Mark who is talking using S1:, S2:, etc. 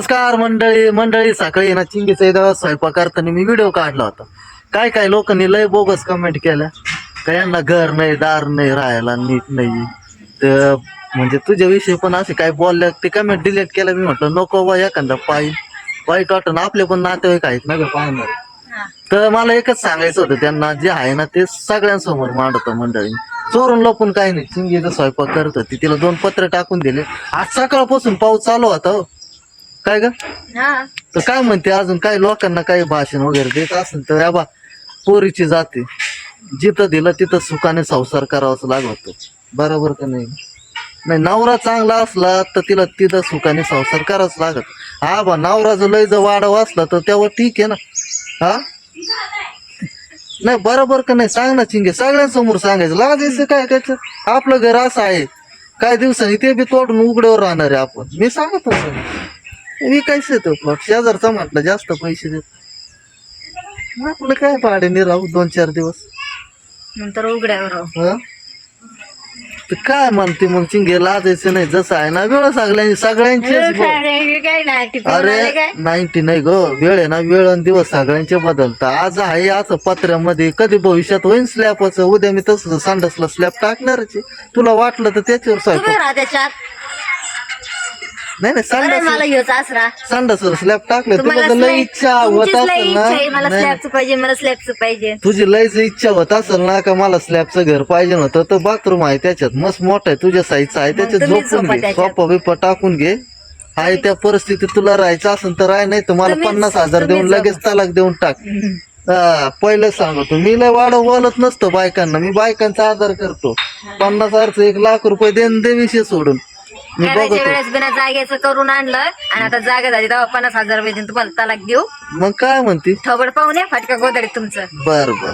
S1: नमस्कार मंडळी मंडळी सकाळी ना चिंगीचा इथं स्वयंपाक करताना मी व्हिडिओ काढला होता. काय काय लोकांनी लय बोगस कमेंट केल्या? का यांना घर नाही दार नाही राहायला नीट नाही. तर म्हणजे तुझ्याविषयी पण असे काय बोलल्या ते कमेंट डिलीट केल्या मी म्हटलं नको बा एखादा पाहिजे वाईट वाटत आपले पण नातेवाईक आहेत ना पाहणार तर मला एकच सांगायचं होतं त्यांना जे आहे ना ते सगळ्यांसमोर मांडतो मंडळी. चोरून लपून काही नाही. चिंगीचा स्वयंपाक करत होती तिला दोन पत्र टाकून दिले. आज सकाळपासून पाऊस चालू होता हो. काय ग?
S2: हा.
S1: तर काय म्हणते अजून काही लोकांना काही भाषण वगैरे देत असेल तर या बा पोरीची जाते. जिथं दिलं तिथं सुखाने संसार करावाच लागतो. बरोबर का नाही? नाही नवरा चांगला असला तर तिला तिथं सुखाने संसार करावाच लागत. हा बा नवरा जर लय जर वाढव असला तर तेव्हा ठीक आहे ना? हा? नाही बरोबर का नाही? सांग ना चिंगे सगळ्यांसमोर सांगायचं. लागायचं काय त्याचं? आपलं घर असं आहे. काही दिवसांनी ते बी तोडून उघड्यावर राहणार आहे आपण. मी सांगत होतो विकायचं तो प्लॉट शेजारचा म्हटलं जास्त पैसे देत. आपलं काय भाड्याने राहू दोन चार दिवस?
S2: नंतर उघड्यावर राहू.
S1: हं? तर काय म्हणते मग चिंगे लाजायचं नाही जसं आहे ना वेळ सगळ्यांची सगळ्यांचेच
S2: काय आले
S1: अरे
S2: काय?
S1: नाईन्टी नाही ग वेळ आहे ना वेळ आणि दिवस सगळ्यांचे बदलतात आज आहे असं पत्र्यामध्ये कधी भविष्यात होईन स्लॅबचं उद्या मी तसं संडासला स्लॅब टाकणारच आहे. तुला वाटलं तर त्याच्यावर
S2: तुम्ही
S1: स्वयंपाक
S2: राहा त्याच्यात?
S1: नाही नाही संडास
S2: मला ह्योच आसरा
S1: संडासवर स्लॅब टाकलं
S2: तुम्हाला
S1: तुला लय
S2: slab-
S1: इच्छा होत
S2: तुमचीच लय
S1: असेल
S2: इच्छा आहे, मला
S1: ना नाही,
S2: स्लॅबचं पाहिजे मला स्लॅबचं पाहिजे.
S1: तुझी लयच इच्छा होत असेल ना का मला स्लॅबचं घर पाहिजे होतं तर बाथरूम आहे त्याच्यात. मस्त मोठं आहे तुझ्या साईजचं आहे त्याच्यात झोपून
S2: झोपा
S1: घे.
S2: त्याच्यात.
S1: सोपा बिपा टाकून घे. आहे त्या परिस्थितीत तुला राहायचं असेल तर राह नाही तर मला
S2: तुम्हीच-
S1: पन्नास हजार देऊन
S2: तुम्हीच
S1: लगेच. तलाक देऊन टाक. हा, पहिलं सांगतो मी लय वाढव बोलत नसतो बायकांना. मी बायकांचा आदर करतो. पन्नास हजारचं एक लाख रुपये देऊन दे विषय सोडून.
S2: करायच्या वेळेस बिना जागेचं करून आणलं आणि आता जागा झाली तेव्हा पन्नास हजार रुपये देऊन तुम्हाला तलाक देऊ.
S1: मग काय म्हणती?
S2: थोबड पाहून या फाटका गोदडीत तुमचं.
S1: बर बर.